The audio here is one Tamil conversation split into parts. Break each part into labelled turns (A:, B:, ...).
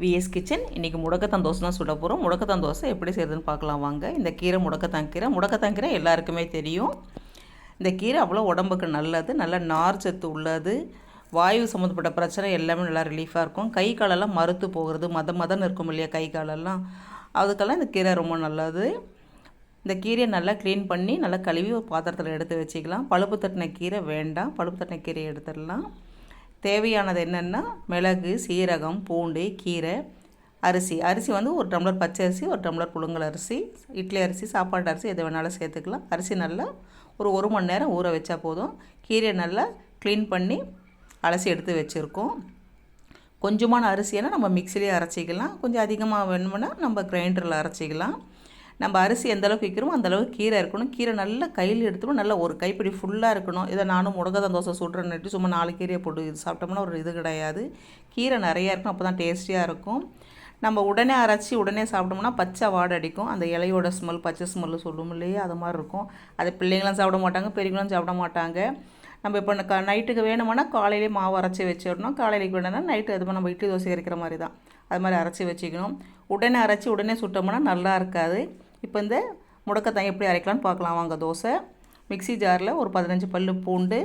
A: விஎஸ் கிச்சன் இன்றைக்கி முடக்கத்தான் தோசை தான் சுட போகிறோம் முடக்கத்தான் தோசை எப்படி செய்கிறதுன்னு பார்க்கலாம் வாங்க. இந்த கீரை முடக்கத்தான் கீரை. முடக்கத்தான் கீரை எல்லாருக்குமே தெரியும். இந்த கீரை அவ்வளோ உடம்புக்கு நல்லது. நல்ல நார் சத்து உள்ளது. வாயு சம்மந்தப்பட்ட பிரச்சனை எல்லாமே நல்லா ரிலீஃபாக இருக்கும். கை காலெல்லாம் மறுத்து போகிறது. மத மதம் இருக்கும் இல்லையா கை காலெல்லாம் அதுக்கெல்லாம் இந்த கீரை ரொம்ப நல்லது. இந்த கீரையை நல்லா க்ளீன் பண்ணி நல்லா கழுவி ஒரு பாத்திரத்தில் எடுத்து வச்சுக்கலாம். பழுப்பு தட்டின கீரை வேண்டாம். பழுப்பு தட்டின கீரையை எடுத்துடலாம். தேவையானது என்னென்னா மிளகு சீரகம் பூண்டு கீரை அரிசி. அரிசி வந்து ஒரு டம்ளர் பச்சை அரிசி ஒரு டம்ளர் புழுங்கல் அரிசி இட்லி அரிசி சாப்பாட்டு அரிசி எது வேணாலும் சேர்த்துக்கலாம். அரிசி நல்லா ஒரு ஒரு மணி நேரம் ஊற வச்சா போதும். கீரையை நல்லா க்ளீன் பண்ணி அலசி எடுத்து வச்சுருக்கோம். கொஞ்சமான அரிசியெல்லாம் நம்ம மிக்சிலேயே அரைச்சிக்கலாம். கொஞ்சம் அதிகமாக வேணுமுன்னா நம்ம கிரைண்டரில் அரைச்சிக்கலாம். நம்ம அரிசி எந்த அளவுக்கு வைக்கிறோமோ அந்தளவுக்கு கீரை இருக்கணும். கீரை நல்லா கையில் எடுத்துக்கணும். நல்லா ஒரு கைப்பிடி ஃபுல்லாக இருக்கணும். இதை நானும் முடக்கதான் தோசை சுடுறேன்னுட்டு சும்மா நாலு கீரையை போட்டு இது சாப்பிட்டோம்னா ஒரு இது கிடையாது. கீரை நிறையா இருக்கும். அப்போ தான் டேஸ்டியாக இருக்கும். நம்ம உடனே அரைச்சி உடனே சாப்பிட்டோம்னா பச்சை வாடை அடிக்கும். அந்த இலையோட ஸ்மெல் பச்சை ஸ்மெல்லு சொல்லும் இல்லையே? அது மாதிரி இருக்கும். அதை பிள்ளைங்களும் சாப்பிட மாட்டாங்க பெரியவங்களும் சாப்பிட மாட்டாங்க. நம்ம இப்போ க நைட்டுக்கு வேணுமானா காலையிலே மாவு அரைச்சி வச்சிடணும். காலையிலேக்கு வேணும்னா நைட்டு அது நம்ம இட்லி தோசை இருக்கிற மாதிரி தான் அது மாதிரி அரைச்சி வச்சுக்கணும். உடனே அரைச்சி உடனே சுட்டோம்னா நல்லா இருக்காது. இப்போ இந்த முடக்கத்தான் எப்படி அரைக்கலாம்னு பார்க்கலாம். வாங்க தோசை. மிக்ஸி ஜாரில் ஒரு பதினஞ்சு பல் பூண்டு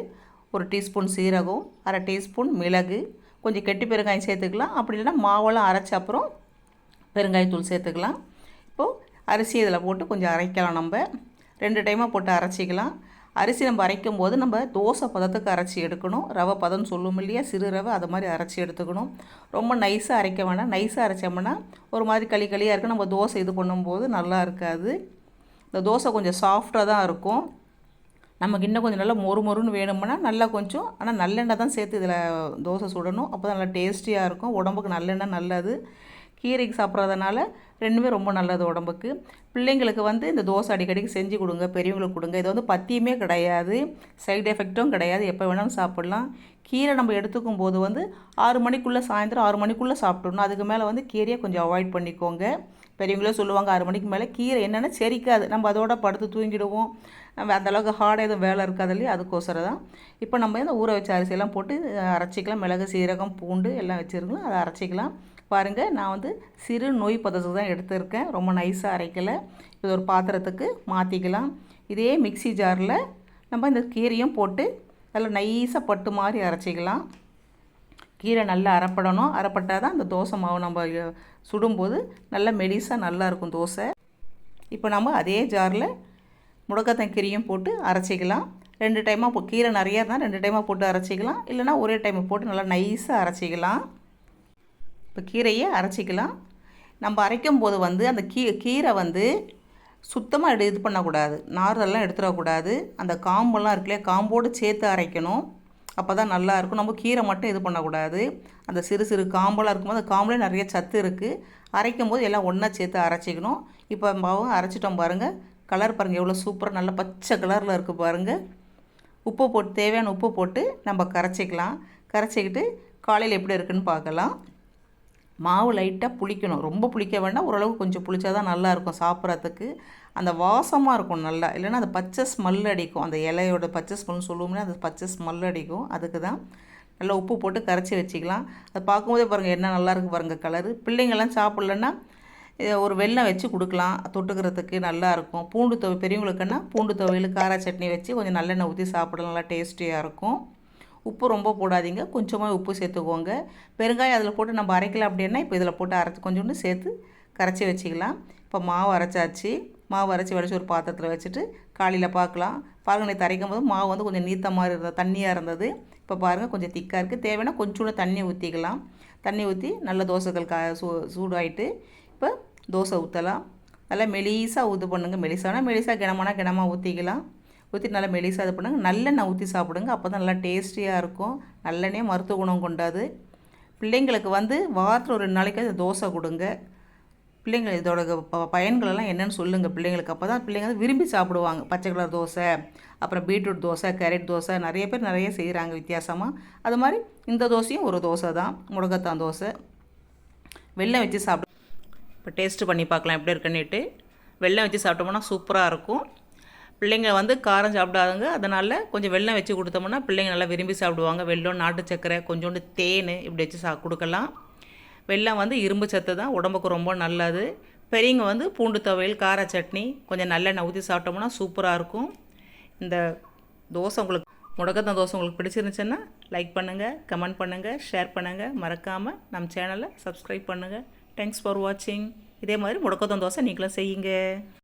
A: ஒரு டீஸ்பூன் சீரகம் அரை டீஸ்பூன் மிளகு. கொஞ்சம் கெட்டி பெருங்காயம் சேர்த்துக்கலாம். அப்படி இல்லைன்னா மாவெல்லாம் அரைச்ச அப்புறம் பெருங்காயத்தூள் சேர்த்துக்கலாம். இப்போது அரிசி இதில் போட்டு கொஞ்சம் அரைக்கலாம் நம்ம. ரெண்டு டைமாக போட்டு அரைச்சிக்கலாம். அரிசி நம்ம அரைக்கும் போது நம்ம தோசை பதத்துக்கு அரைச்சி எடுக்கணும். ரவை பதம்னு சொல்லும் இல்லையா? சிறு ரவை அது மாதிரி அரைச்சி எடுத்துக்கணும். ரொம்ப நைஸாக அரைக்க வேண்டாம் நைஸாக அரைச்சோம்னா ஒரு மாதிரி களி களியாக இருக்கும். நம்ம தோசை இது பண்ணும்போது நல்லா இருக்காது. இந்த தோசை கொஞ்சம் சாஃப்டாக தான் இருக்கும். நமக்கு இன்னும் கொஞ்சம் நல்லா மொறு மொறுன்னு வேணும்னா நல்லா கொஞ்சம். ஆனால் நல்லெண்ணெய் தான் சேர்த்து இதில் தோசை சுடணும். அப்போ தான் நல்லா டேஸ்டியாக இருக்கும். உடம்புக்கு நல்லெண்ணெய் நல்லது. கீரைக்கு சாப்பிட்றதுனால ரெண்டுமே ரொம்ப நல்லது உடம்புக்கு. பிள்ளைங்களுக்கு வந்து இந்த தோசை அடிக்கடிக்கு செஞ்சு கொடுங்க பெரியவங்களுக்கு கொடுங்க. இது வந்து பத்தியுமே கிடையாது சைடு எஃபெக்ட்டும் கிடையாது. எப்போ வேணாலும் சாப்பிட்லாம். கீரை நம்ம எடுத்துக்கும் போது வந்து ஆறு மணிக்குள்ளே சாயந்தரம் ஆறு மணிக்குள்ளே சாப்பிட்ணும். அதுக்கு மேலே வந்து கீரையை கொஞ்சம் அவாய்ட் பண்ணிக்கோங்க. பெரியவங்களே சொல்லுவாங்க ஆறு மணிக்கு மேலே கீரை என்னென்னா செரிக்காது. நம்ம அதோட படுத்து தூங்கிடுவோம். நம்ம அந்தளவுக்கு ஹார்டாக எதுவும் வேலை இருக்காது இல்லையா? அதுக்கோசரம் தான். இப்போ நம்ம இந்த ஊற வச்ச அரிசியெல்லாம் போட்டு அரைச்சிக்கலாம். மிளகு சீரகம் பூண்டு எல்லாம் வச்சுருக்கலாம். அதை அரைச்சிக்கலாம். பாருங்கள் நான் வந்து சிறு நோய் பதத்துக்கு தான் எடுத்திருக்கேன். ரொம்ப நைஸாக அரைக்கலை. இது ஒரு பாத்திரத்துக்கு மாற்றிக்கலாம் இதே மிக்சி ஜாரில் நம்ம இந்த கீரையும் போட்டு நல்லா நைஸாக பட்டு மாதிரி அரைச்சிக்கலாம். கீரை நல்லா அரைப்படணும். அரைப்பட்டால் தான் அந்த தோசை மாவு நம்ம சுடும்போது நல்லா மெலிசாக நல்லா இருக்கும் தோசை. இப்போ நம்ம அதே ஜாரில் முடக்கத்தான் கீரையும் போட்டு அரைச்சிக்கலாம். ரெண்டு டைமாக கீரை நிறையா இருந்தால் ரெண்டு டைமாக போட்டு அரைச்சிக்கலாம். இல்லைனா ஒரே டைம் போட்டு நல்லா நைஸாக அரைச்சிக்கலாம். இப்போ கீரையை அரைச்சிக்கலாம். நம்ம அரைக்கும் போது வந்து அந்த கீ கீரை வந்து சுத்தமாக எடு இது பண்ணக்கூடாது. நாரெல்லாம் எடுத்துடக்கூடாது. அந்த காம்பெல்லாம் இருக்குல்லையா காம்போடு சேர்த்து அரைக்கணும். அப்போ தான் நல்லாயிருக்கும். நம்ம கீரை மட்டும் இது பண்ணக்கூடாது. அந்த சிறு சிறு காம்பெல்லாம் இருக்கும்போது அந்த காம்புலேயே நிறைய சத்து இருக்குது அரைக்கும் போது எல்லாம் ஒன்றா சேர்த்து அரைச்சிக்கணும். இப்போ மாவும் அரைச்சிட்டோம் பாருங்கள் கலர் பாருங்கள் எவ்வளோ சூப்பராக நல்லா பச்சை கலரில் இருக்குது பாருங்கள் உப்பு போட்டு தேவையான உப்பு போட்டு நம்ம கரைச்சிக்கலாம். கரைச்சிக்கிட்டு காலையில் எப்படி இருக்குன்னு பார்க்கலாம். மாவு லைட்டாக புளிக்கணும். ரொம்ப புளிக்க வேண்டாம். ஓரளவுக்கு கொஞ்சம் புளிச்சா தான் நல்லாயிருக்கும் சாப்பிட்றதுக்கு. அந்த வாசமாக இருக்கும் நல்லா. இல்லைன்னா அந்த பச்சை ஸ்மெல் அடிக்கும். அந்த இலையோட பச்சை ஸ்மெல்னு சொல்லுவோம்னா அந்த பச்சை ஸ்மெல் அடிக்கும். அதுக்கு தான் நல்லா உப்பு போட்டு கரைச்சி வச்சுக்கலாம். அது பார்க்கும்போதே பாருங்கள் என்ன நல்லாயிருக்கு பாருங்கள் கலரு பிள்ளைங்கள்லாம் சாப்பிட்லன்னா ஒரு வெள்ளம் வச்சு கொடுக்கலாம். தொட்டுக்கிறதுக்கு நல்லாயிருக்கும். பூண்டு துவை பெரியவங்களுக்குன்னா பூண்டு துவையில் காரா சட்னி வச்சு கொஞ்சம் நல்லெண்ணெய் ஊற்றி சாப்பிட நல்லா டேஸ்டியாக இருக்கும். உப்பு ரொம்ப போடாதீங்க. கொஞ்சமாக உப்பு சேர்த்துக்கோங்க. பெருங்காயம் அதில் போட்டு நம்ம அரைக்கலாம் அப்படின்னா இப்போ இதில் போட்டு அரைச்சி கொஞ்சோண்டு சேர்த்து கரைச்சி வச்சுக்கலாம். இப்போ மாவு அரைச்சாச்சு. மாவு அரைச்சி வடிச்சு ஒரு பாத்திரத்தில் வச்சுட்டு காலையில் பார்க்கலாம் பாருங்கள் நேற்று அரைக்கும் போது மாவு வந்து கொஞ்சம் நீத்த மாதிரி இருந்தது தண்ணியாக இருந்தது. இப்போ பாருங்கள் கொஞ்சம் திக்காக இருக்குது தேவைன்னா கொஞ்சோண்டு தண்ணி ஊற்றிக்கலாம் தண்ணி ஊற்றி நல்ல தோசைகள் கா சூ சூடாயிட்டு இப்போ தோசை ஊற்றலாம் நல்லா மெலிசாக ஊற்று பண்ணுங்கள் மெலிசானா மெலிசாக கிணமானா கிணமாக ஊற்றிக்கலாம் ஊற்றி நல்லா மெலிசாக இது பண்ணுங்க. நல்லெண்ணெய் ஊற்றி சாப்பிடுங்க. அப்போ தான் நல்லா டேஸ்டியாக இருக்கும். நல்லெண்ணெய் மருத்துவ குணம் கொண்டாது. பிள்ளைங்களுக்கு வந்து வாரத்தில் ஒரு ரெண்டு நாளைக்கு தோசை கொடுங்க. பிள்ளைங்கள் இதோட பயன்களெல்லாம் என்னென்னு சொல்லுங்கள் பிள்ளைங்களுக்கு அப்போ தான் பிள்ளைங்க வந்து விரும்பி சாப்பிடுவாங்க. பச்சை கலர் தோசை அப்புறம் பீட்ரூட் தோசை கேரட் தோசை நிறைய பேர் நிறைய செய்கிறாங்க வித்தியாசமாக அது மாதிரி இந்த தோசையும் ஒரு தோசை தான். முடக்கத்தான் தோசை. வெள்ளம் வச்சு சாப்பிடு இப்போ டேஸ்ட்டு பண்ணி பார்க்கலாம். எப்படி இருக்குன்னுட்டு. வெள்ளம் வச்சு சாப்பிட்டோம்னா சூப்பராக இருக்கும். பிள்ளைங்க வந்து காரம் சாப்பிடாதவங்க அதனால் கொஞ்சம் வெள்ளம் வச்சு கொடுத்தோம்னா பிள்ளைங்க நல்லா விரும்பி சாப்பிடுவாங்க. வெள்ளம் நாட்டு சக்கரை கொஞ்சோண்டு தேன் இப்படி வச்சு சா கொடுக்கலாம். வெள்ளம் வந்து இரும்பு சத்து தான் உடம்புக்கு ரொம்ப நல்லது. பெரியவங்க வந்து பூண்டு துவையல் கார சட்னி கொஞ்சம் நல்லெண்ணெய் ஊற்றி சாப்பிட்டோம்னா சூப்பராக இருக்கும். இந்த தோசை உங்களுக்கு முடக்கத்தான் தோசை உங்களுக்கு பிடிச்சிருந்துச்சுன்னா லைக் பண்ணுங்கள் கமெண்ட் பண்ணுங்கள் ஷேர் பண்ணுங்கள் மறக்காமல் நம்ம சேனலை சப்ஸ்கிரைப் பண்ணுங்கள் தேங்க்ஸ் ஃபார் வாட்சிங் இதே மாதிரி முடக்கத்தான் தோசை நீங்களும் செய்யுங்க.